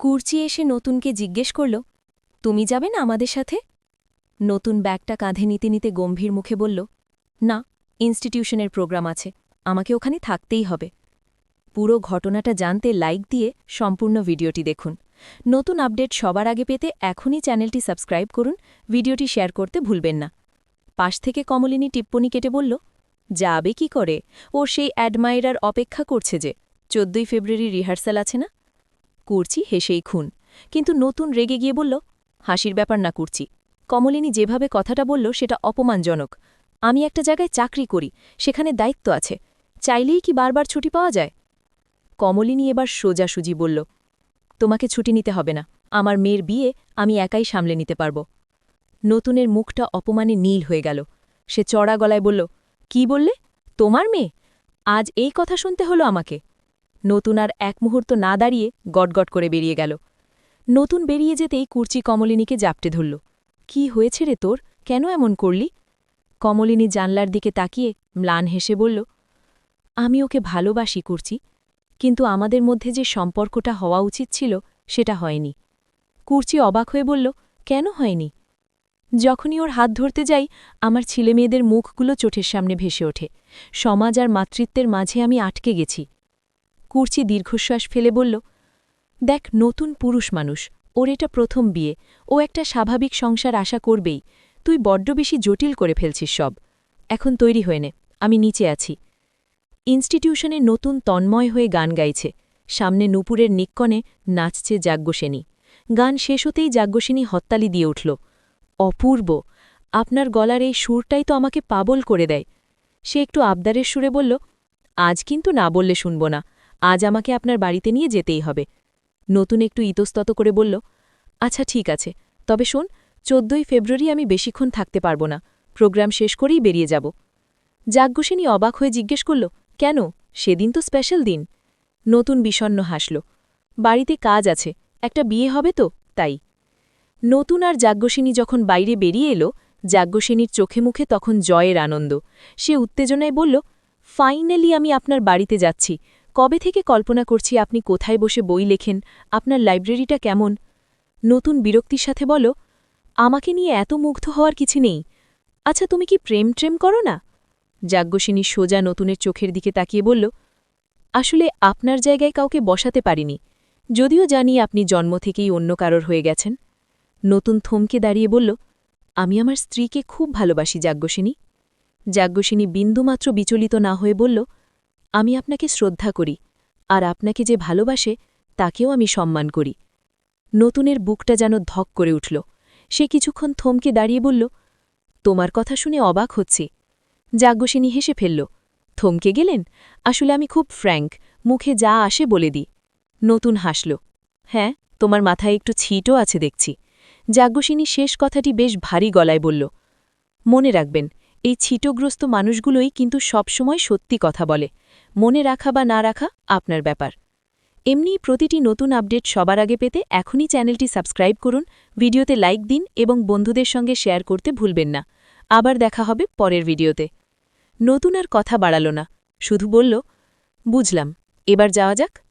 কুর্চি এসে নতুনকে জিজ্ঞেস করল, তুমি যাবে না আমাদের সাথে? নতুন ব্যাগটা কাঁধে নিতে নিতে গম্ভীর মুখে বলল, না ইনস্টিটিউশনের প্রোগ্রাম আছে, আমাকে ওখানে থাকতেই হবে। পুরো ঘটনাটা জানতে লাইক দিয়ে সম্পূর্ণ ভিডিওটি দেখুন। নতুন আপডেট সবার আগে পেতে এখনই চ্যানেলটি সাবস্ক্রাইব করুন, ভিডিওটি শেয়ার করতে ভুলবেন না। পাশ থেকে কমলিনী টিপ্পনি কেটে বলল, যাবে কি করে? ও সেই অ্যাডমাইরার অপেক্ষা করছে যে, চোদ্দই ফেব্রুয়ারি রিহার্সাল আছে না? কুর্চি হেসেই খুন। কিন্তু নতুন রেগে গিয়ে বলল, হাসির ব্যাপার না কুর্চি কমলিনী যেভাবে কথাটা বলল, সেটা অপমানজনক। আমি একটা জায়গায় চাকরি করি, সেখানে দায়িত্ব আছে। চাইলেই কি বারবার ছুটি পাওয়া যায়? কমলিনী এবার সোজাসুজি বলল, তোমাকে ছুটি নিতে হবে না। আমার মেয়ের বিয়ে আমি একাই সামলে নিতে পারব। নতুনের মুখটা অপমানে নীল হয়ে গেল। সে চড়া গলায় বলল, কি বললে? তোমার মেয়ে? আজ এই কথা শুনতে হলো আমাকে। নতুন আর এক মুহূর্ত না দাঁড়িয়ে গটগট করে বেরিয়ে গেল। নতুন বেরিয়ে যেতেই কুর্চি কমলিনীকে জাপটে ধরল। কি হয়েছে রে তোর? কেন এমন করলি? কমলিনী জানলার দিকে তাকিয়ে ম্লান হেসে বলল, আমি ওকে ভালোবাসি কুর্চি, কিন্তু আমাদের মধ্যে যে সম্পর্কটা হওয়া উচিত ছিল সেটা হয়নি। কুর্চি অবাক হয়ে বলল, কেন হয়নি? যখনই ওর হাত ধরতে যাই, আমার ছেলেমেয়েদের মুখগুলো চোখের সামনে ভেসে ওঠে। সমাজ আর মাতৃত্বের মাঝে আমি আটকে গেছি। কুর্চি দীর্ঘশ্বাস ফেলে বলল, দেখ, নতুন পুরুষ মানুষ, ওর এটা প্রথম বিয়ে, ও একটা স্বাভাবিক সংসার আশা করবেই, তুই বড্ড বেশি জটিল করে ফেলছিস সব। এখন তৈরি হয়ে নে, আমি নিচে আছি। ইনস্টিটিউশনে নতুন তন্ময় হয়ে গান গাইছে। সামনে নুপুরের নিক্কণে নাচছে যাজ্ঞসেনী গান শেষ হতেই যাজ্ঞসেনী হত্তালি দিয়ে উঠল, অপূর্ব! আপনার গলার এই সুরটাই তো আমাকে পাবল করে দেয়। সে একটু আবদারের সুরে বলল, আজ কিন্তু না বললে শুনব না। আজ আমাকে আপনার বাড়িতে নিয়ে যেতেই হবে। নতুন একটু ইতস্তত করে বলল আচ্ছা ঠিক আছে। তবে শোন, চোদ্দই ফেব্রুয়ারি আমি বেশিক্ষণ থাকতে পারব না। প্রোগ্রাম শেষ করেই বেরিয়ে যাব। যাজ্ঞসেনী অবাক হয়ে জিজ্ঞেস করল, কেন? সেদিন তো স্পেশাল দিন। নতুন বিষণ্ন হাসল, বাড়িতে কাজ আছে, একটা বিয়ে হবে তো, তাই। নতুন আর যাজ্ঞসেনী যখন বাইরে বেরিয়ে এলো, যাজ্ঞসেনীর চোখে মুখে তখন জয়ের আনন্দ। সে উত্তেজনায় বলল, ফাইনালি আমি আপনার বাড়িতে যাচ্ছি। কবে থেকে কল্পনা করছি আপনি কোথায় বসে বই লেখেন, আপনার লাইব্রেরিটা কেমন? নতুন বিরক্তির সাথে বল, আমাকে নিয়ে এত মুগ্ধ হওয়ার কিছু নেই। আচ্ছা তুমি কি প্রেম ট্রেম করো না? যাজ্ঞসিনী সোজা নতুনের চোখের দিকে তাকিয়ে বলল, আসলে আপনার জায়গায় কাউকে বসাতে পারিনি। যদিও জানি আপনি জন্ম থেকেই অন্য কারোর হয়ে গেছেন। নতুন থমকে দাঁড়িয়ে বলল, আমি আমার স্ত্রীকে খুব ভালোবাসি, যাজ্ঞসিনী। যাজ্ঞসিনী বিন্দুমাত্র বিচলিত না হয়ে বলল আমি আপনাকে শ্রদ্ধা করি, আর আপনাকে যে ভালোবাসে, তাকেও আমি সম্মান করি। নতুনের বুকটা যেন ধক করে উঠল। সে কিছুক্ষণ থমকে দাঁড়িয়ে বলল, তোমার কথা শুনে অবাক হচ্ছি। যাজ্ঞসিনী হেসে ফেলল, থমকে গেলেন? আসলে আমি খুব ফ্র্যাঙ্ক, মুখে যা আসে বলে দিই। নতুন হাসল হ্যাঁ তোমার মাথায় একটু ছিটও আছে দেখছি। যাজ্ঞসিনী শেষ কথাটি বেশ ভারী গলায় বলল, মনে রাখবেন, এই ছিটগ্রস্ত মানুষগুলোই কিন্তু সবসময় সত্যি কথা বলে। মনে রাখা বা না রাখা আপনার ব্যাপার। এমনি প্রতিটি নতুন আপডেট সবার আগে পেতে এখনই চ্যানেলটি সাবস্ক্রাইব করুন, ভিডিওতে লাইক দিন এবং বন্ধুদের সঙ্গে শেয়ার করতে ভুলবেন না। আবার দেখা হবে পরের ভিডিওতে। নতুন আর কথা বাড়াল না। শুধু বলল, বুঝলাম। এবার যাওয়া যাক।